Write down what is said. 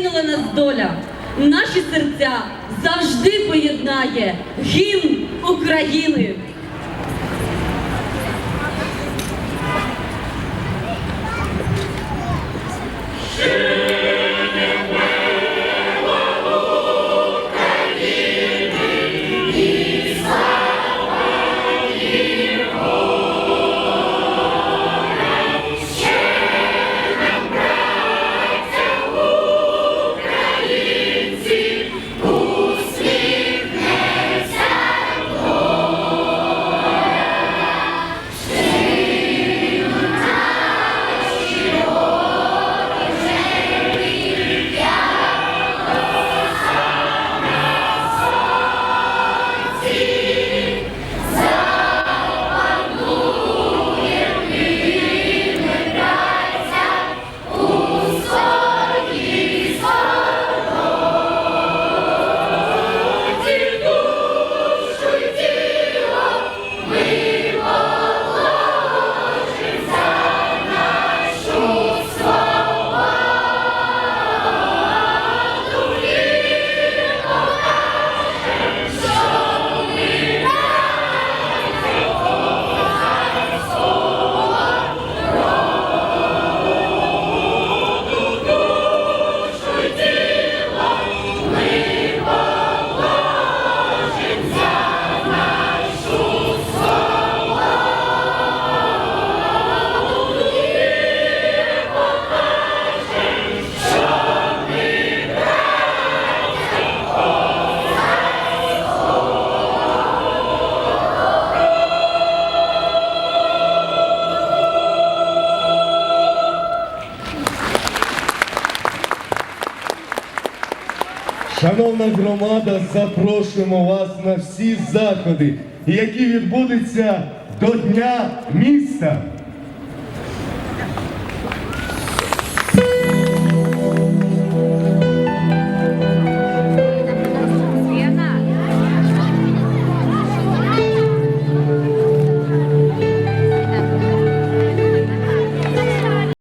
скинула нас доля. Наші серця завжди поєднає гімн України. We Шановна громада, запрошуємо вас на всі заходи, які відбудуться до Дня міста.